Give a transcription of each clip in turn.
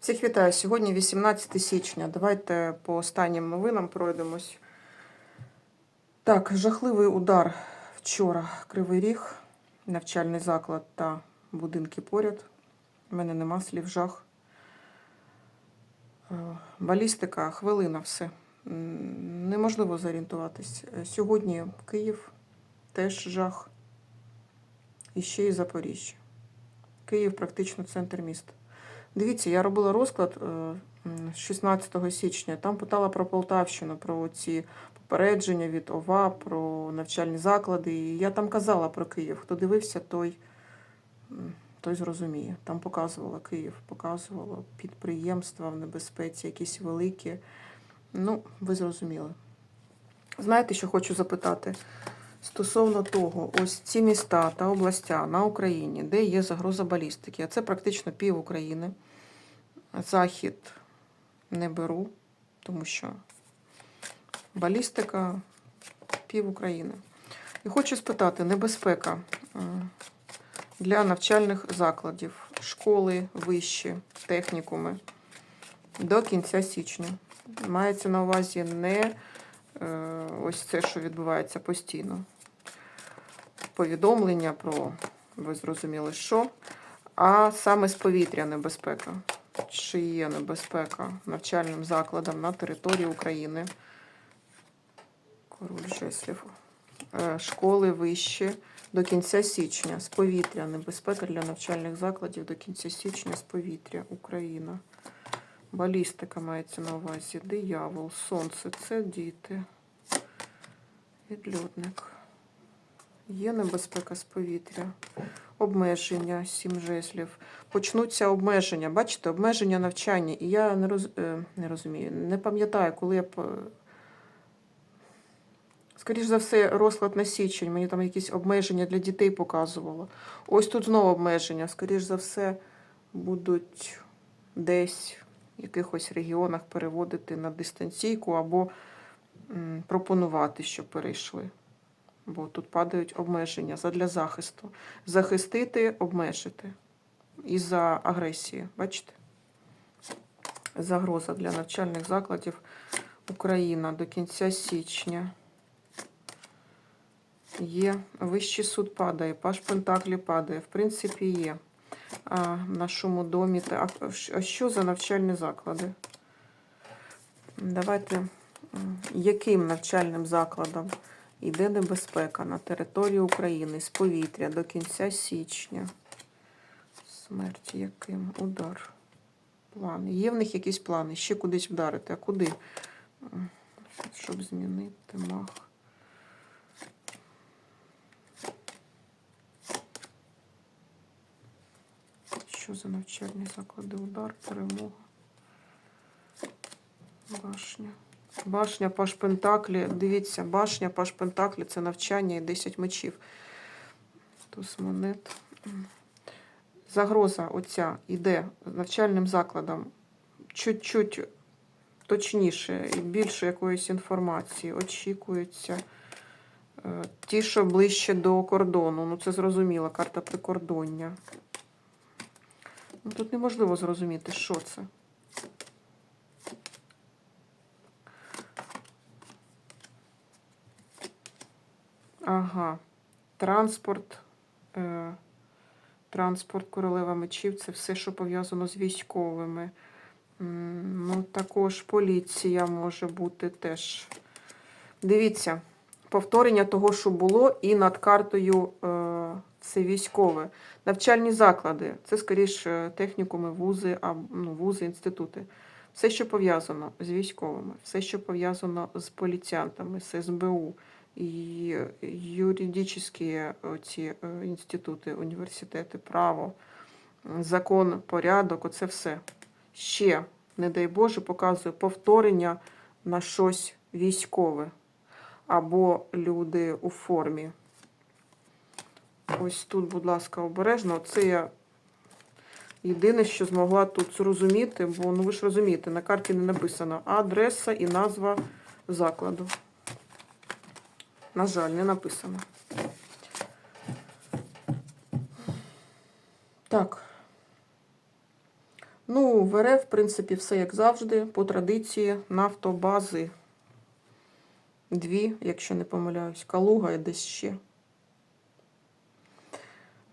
Всіх вітаю. Сьогодні 18 січня. Давайте по останнім новинам пройдемось. Так, жахливий удар вчора. Кривий Ріг, навчальний заклад та будинки поряд. У мене нема слів жах. Е, Балістика, хвилина, все. Неможливо зорієнтуватись. Е, Сьогодні Київ теж жах. І ще й Запоріжжя. Київ практично центр міста. Дивіться, я робила розклад е, 16 січня. Там питала про Полтавщину, про ці попередження від ОВА, про навчальні заклади. І я там казала про Київ. Хто дивився, той, той зрозуміє. Там показувала Київ, показувала підприємства в небезпеці, якісь великі. Ну, ви зрозуміли. Знаєте, що хочу запитати? Стосовно того, ось ці міста та областя на Україні, де є загроза балістики, а це практично пів України. Захід не беру, тому що балістика пів України. І хочу спитати, небезпека для навчальних закладів, школи, вищі, технікуми до кінця січня. Мається на увазі не е, ось це, що відбувається постійно. Повідомлення про, ви зрозуміли, що, а саме з повітря небезпека. Чи є небезпека навчальним закладам на території України? Король жеслів. Е, Школи вищі до кінця січня. З повітря. Небезпека для навчальних закладів до кінця січня з повітря. Україна. Балістика мається на увазі. Диявол, сонце це діти. Відлюдник. Є небезпека з повітря. Обмеження, сім жеслів. Почнуться обмеження. Бачите, обмеження навчання. І я не, роз... е, не розумію, не пам'ятаю, коли я. Скоріше за все, розклад на січень. Мені там якісь обмеження для дітей показувало. Ось тут знову обмеження. Скоріше за все, будуть десь в якихось регіонах переводити на дистанційку або пропонувати, щоб перейшли. Бо тут падають обмеження задля захисту. Захистити, обмежити. Із-за агресії. Бачите? Загроза для навчальних закладів Україна до кінця січня. Є. Вищий суд падає, паш Пентаклі падає. В принципі, є. А, в нашому домі. А що за навчальні заклади? Давайте. Яким навчальним закладом йде небезпека на території України з повітря до кінця січня? Смерть яким? Удар. Плани. Є в них якісь плани? Ще кудись вдарити. А куди? Щоб змінити мах. Що за навчальні заклади? Удар, перемога. Башня. Башня Паш Пентаклі. Дивіться, башня Паш Пентаклі це навчання і 10 мечів. Туз монет. Загроза оця йде навчальним закладам чуть-чуть точніше і більше якоїсь інформації очікується. Е, Ті, що ближче до кордону. Ну, це зрозуміло, карта прикордоння. Ну, тут неможливо зрозуміти, що це. Ага. Транспорт. Е, транспорт королева мечів це все, що пов'язано з військовими. Ну, також поліція може бути теж. Дивіться, повторення того, що було, і над картою е, це військове. Навчальні заклади це скоріше технікуми, вузи, а, ну, вузи, інститути. Все, що пов'язано з військовими, все, що пов'язано з поліціянтами, з СБУ і юридичні ці е, інститути, університети, право, закон, порядок, оце все. Ще, не дай Боже, показує повторення на щось військове або люди у формі. Ось тут, будь ласка, обережно. Це я єдине, що змогла тут зрозуміти, бо ну ви ж розумієте, на карті не написано адреса і назва закладу. На жаль, не написано. Так. Ну, в РФ, в принципі, все як завжди, по традиції, нафтобази. Дві, якщо не помиляюсь, Калуга і десь ще.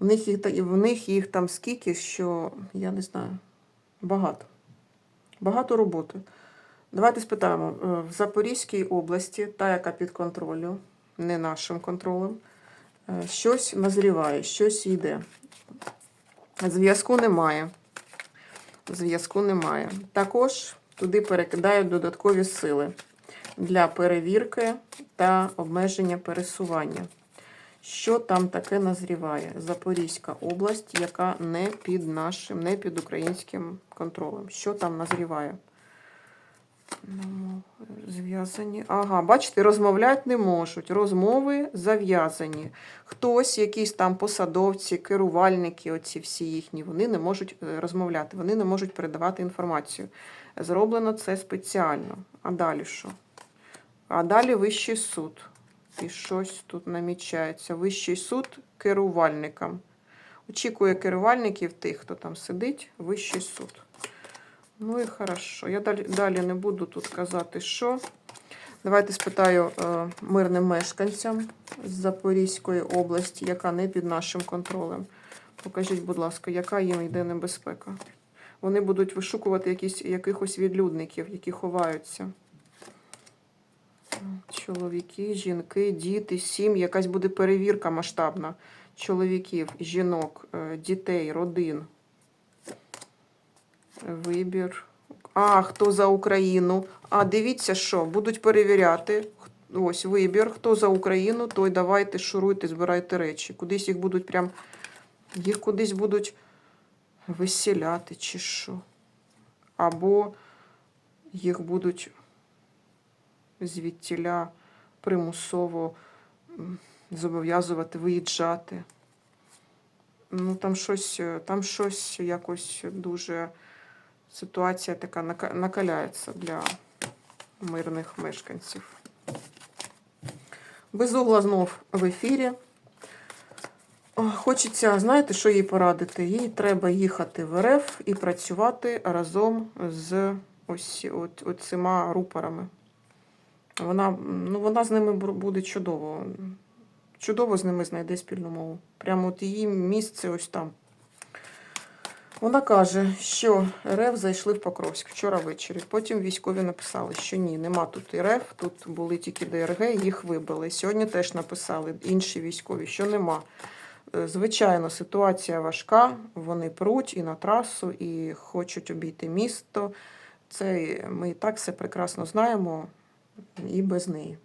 В них їх, в них їх там скільки, що я не знаю. Багато. Багато роботи. Давайте спитаємо. е, В Запорізькій області, та, яка під контролем, не нашим контролем, е, щось назріває, щось йде. Зв'язку немає. Зв'язку немає. Також туди перекидають додаткові сили для перевірки та обмеження пересування. Що там таке назріває? Запорізька область, яка не під нашим, не під українським контролем. Що там назріває? Ну, Зв'язані. Ага, бачите, розмовляти не можуть. Розмови зав'язані. Хтось, якісь там посадовці, керувальники, оці всі їхні, вони не можуть е, розмовляти, вони не можуть передавати інформацію. Зроблено це спеціально. А далі що? А далі Вищий суд. І щось тут намічається. Вищий суд керувальникам. Очікує керувальників тих, хто там сидить, Вищий суд. Ну і хорошо. Я далі, далі не буду тут казати, що. Давайте спитаю е, мирним мешканцям з Запорізької області, яка не під нашим контролем. Покажіть, будь ласка, яка їм йде небезпека? Вони будуть вишукувати якісь, якихось відлюдників, які ховаються. Чоловіки, жінки, діти, сім'ї. Якась буде перевірка масштабна чоловіків, жінок, е, дітей, родин. Вибір. А, хто за Україну? А, дивіться, що будуть перевіряти. Ось вибір. Хто за Україну, той давайте шуруйте, збирайте речі. Кудись їх будуть прям. Їх кудись будуть виселяти чи що. Або їх будуть звідтіля примусово зобов'язувати виїжджати. Ну, там щось, там щось якось дуже ситуація така накаляється для мирних мешканців. Безугла знов в ефірі. Хочеться, знаєте, що їй порадити? Їй треба їхати в РФ і працювати разом з ось от цими рупорами. Вона, ну, вона з ними буде чудово. Чудово з ними знайде спільну мову. Прямо от її місце ось там. Вона каже, що РФ зайшли в Покровськ вчора ввечері. Потім військові написали, що ні, нема тут РФ, тут були тільки ДРГ, їх вибили. Сьогодні теж написали інші військові, що нема. Е, Звичайно, ситуація важка. Вони пруть і на трасу, і хочуть обійти місто. Це ми і так все прекрасно знаємо і без неї.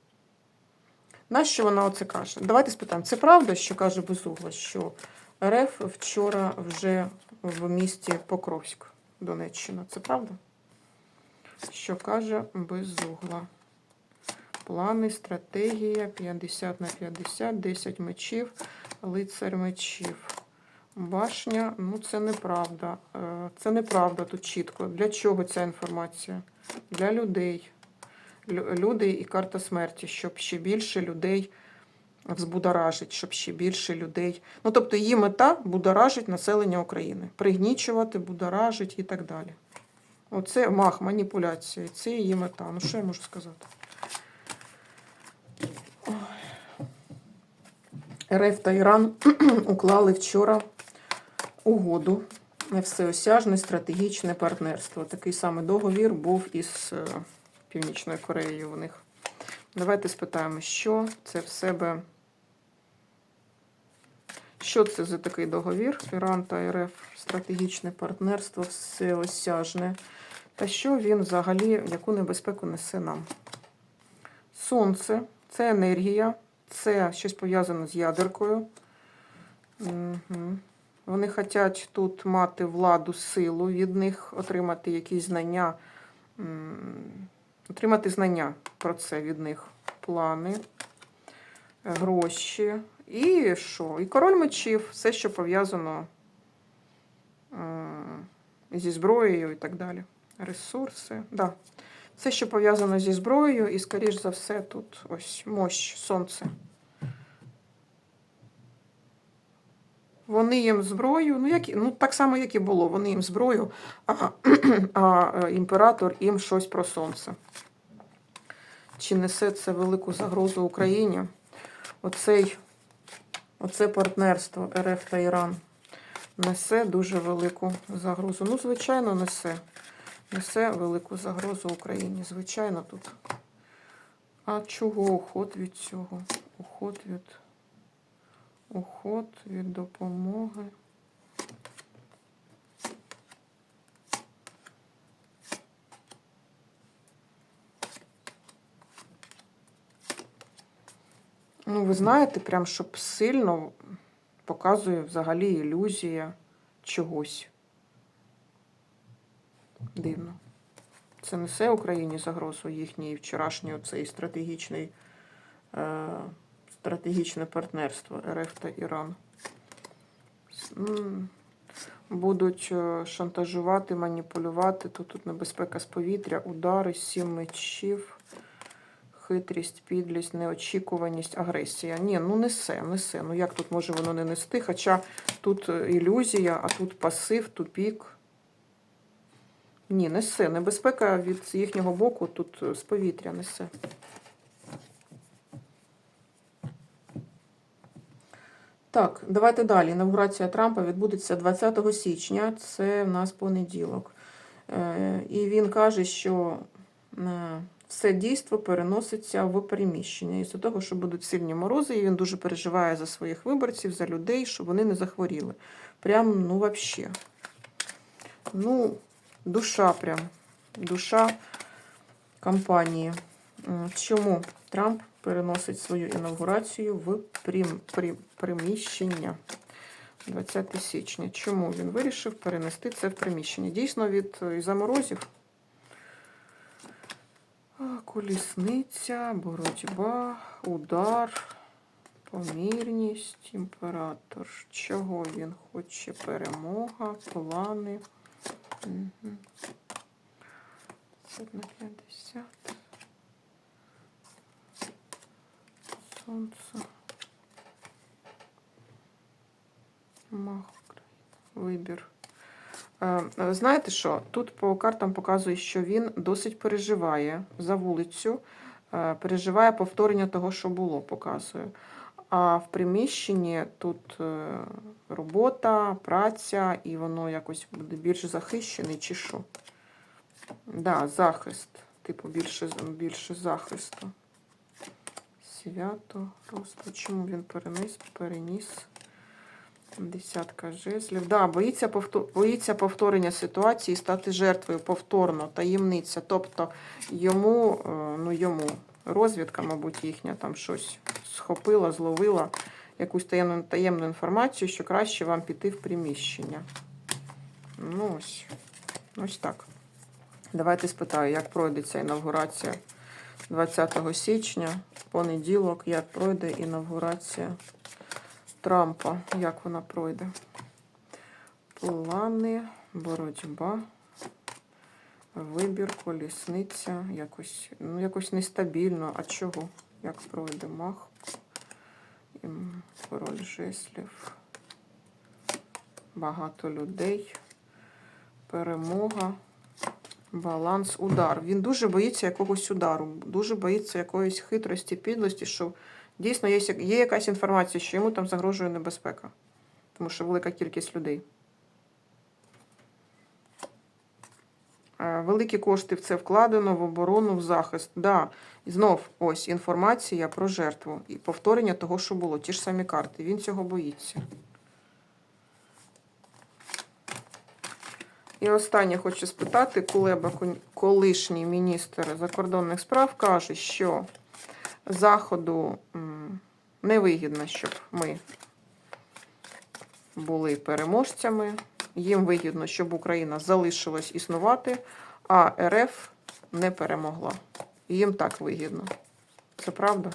Нащо вона оце каже? Давайте спитаємо, це правда, що каже Безугла, що РФ вчора вже в місті Покровськ, Донеччина. Це правда? Що каже Безугла? Плани, стратегія 50 на 50, 10 мечів, лицар мечів. Башня, ну це неправда. Е, Це неправда тут чітко. Для чого ця інформація? Для людей. Лю- Люди і карта смерті, щоб ще більше людей взбудоражить, щоб ще більше людей. Ну, тобто її мета будоражить населення України. Пригнічувати, будоражить і так далі. Оце мах, маніпуляція. Це її мета. Ну що я можу сказати? РФ та Іран уклали вчора угоду на всеосяжне стратегічне партнерство. Такий самий договір був із е, Північною Кореєю у них. Давайте спитаємо, що це в себе. Що це за такий договір? Іран та РФ стратегічне партнерство всеосяжне. Та що він взагалі, яку небезпеку несе нам? Сонце це енергія, це щось пов'язане з ядеркою. Угу. Вони хочуть тут мати владу, силу від них, отримати якісь знання, отримати знання про це від них, плани, гроші. І що? І король мечів, все, що пов'язано м, зі зброєю і так далі. Ресурси. Да. Все, що пов'язано зі зброєю, і, скоріш за все, тут ось мощ, сонце. Вони їм зброю, ну, як, ну так само, як і було, вони їм зброю, а, а е, імператор їм щось про сонце. Чи несе це велику загрозу Україні? Оцей, оце партнерство РФ та Іран несе дуже велику загрозу. Ну, звичайно, несе. Несе велику загрозу Україні. Звичайно, тут. А чого уход від цього? Уход від. Уход від допомоги. Ну, ви знаєте, прям щоб сильно показує взагалі ілюзія чогось. Дивно. Це несе Україні загрозу їхній вчорашній оцей стратегічний, е, стратегічне партнерство РФ та Іран. Будуть е, шантажувати, маніпулювати. Тут, тут небезпека з повітря, удари, сім мечів, хитрість, підлість, неочікуваність, агресія. Ні, ну несе, несе. Ну як тут може воно не нести? Хоча тут е, ілюзія, а тут пасив, тупік. Ні, несе. Небезпека від їхнього боку тут е, з повітря несе. Так, давайте далі. Інаугурація Трампа відбудеться 20 січня. Це в нас понеділок. Е, І він каже, що все дійство переноситься в приміщення. Із-за того, що будуть сильні морози, і він дуже переживає за своїх виборців, за людей, щоб вони не захворіли. Прям, ну, взагалі. Ну, душа прям. Душа компанії. Чому Трамп переносить свою інаугурацію в прим, при, приміщення 20 січня? Чому він вирішив перенести це в приміщення? Дійсно, від із-за морозів. А, Колісниця, боротьба, удар, помірність, імператор. Чого він хоче? Перемога, плани. 50 на 50. Сонце. Мах Вибір. Е, е, Знаєте що? Тут по картам показує, що він досить переживає за вулицю, е, переживає повторення того, що було, показує. А в приміщенні тут робота, праця, і воно якось буде більш захищений, чи що? Да, захист. Типу, більше, більше захисту. Свято, розпач. Чому він переніс? Переніс. Десятка жезлів. Да, боїться, повтор... боїться повторення ситуації, стати жертвою повторно, таємниця. Тобто йому, е, ну йому, розвідка, мабуть, їхня там щось схопила, зловила якусь таємну, таємну інформацію, що краще вам піти в приміщення. Ну ось, ось так. Давайте спитаю, як пройде ця інавгурація 20 січня, понеділок, як пройде інавгурація Трампа, як вона пройде. Плани, боротьба, вибір, колісниця, якось, ну, якось нестабільно. А чого? Як пройде мах? Король жеслів. Багато людей. Перемога. Баланс, удар. Він дуже боїться якогось удару, дуже боїться якоїсь хитрості, підлості, що дійсно є, є якась інформація, що йому там загрожує небезпека. Тому що велика кількість людей. Е, Великі кошти в це вкладено, в оборону, в захист. Да. І знов ось інформація про жертву і повторення того, що було. Ті ж самі карти. Він цього боїться. І останнє хочу спитати, Кулеба, колишній міністр закордонних справ, каже, що Заходу невигідно, щоб ми були переможцями. Їм вигідно, щоб Україна залишилась існувати, а РФ не перемогла. Їм так вигідно. Це правда?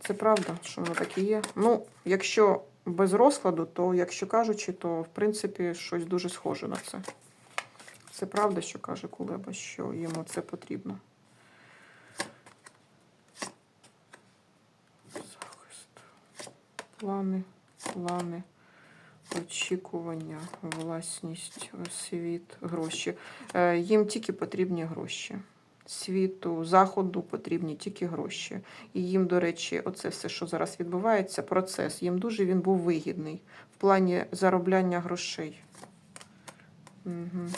Це правда, що воно так і є. Ну, якщо без розкладу, то, якщо кажучи, то в принципі щось дуже схоже на це. Це правда, що каже Кулеба, що йому це потрібно. Захист. Плани, плани. Очікування, власність, світ, гроші. Е, Їм тільки потрібні гроші. Світу, заходу потрібні тільки гроші. І їм, до речі, оце все, що зараз відбувається, процес, їм дуже він був вигідний в плані заробляння грошей. Угу.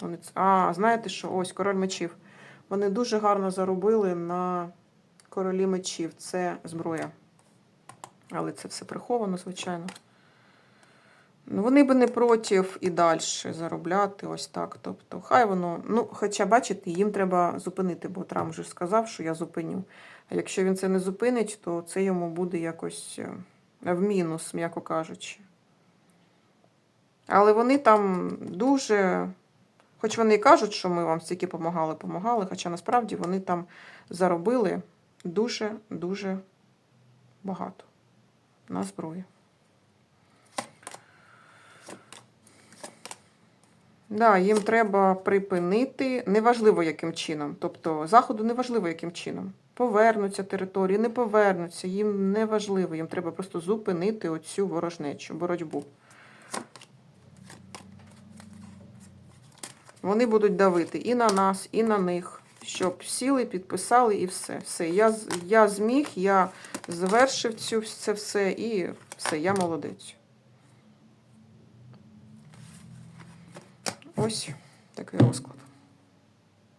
Вони А, знаєте що? Ось король мечів. Вони дуже гарно заробили на королі мечів. Це зброя. Але це все приховано, звичайно. Ну, вони би не проти і далі заробляти ось так. Тобто, хай воно. Ну, хоча, бачите, їм треба зупинити, бо Трамп вже сказав, що я зупиню. А якщо він це не зупинить, то це йому буде якось е, в мінус, м'яко кажучи. Але вони там дуже. Хоч вони і кажуть, що ми вам стільки допомагали, помагали, хоча насправді вони там заробили дуже-дуже багато на зброї. Да, їм треба припинити, неважливо яким чином. Тобто заходу неважливо яким чином. Повернуться території, не повернуться, їм не важливо. Їм треба просто зупинити оцю ворожнечу, боротьбу. Вони будуть давити і на нас, і на них, щоб сіли, підписали і все. Все. Я, я зміг, я завершив цю, це все і все, я молодець. Ось такий розклад.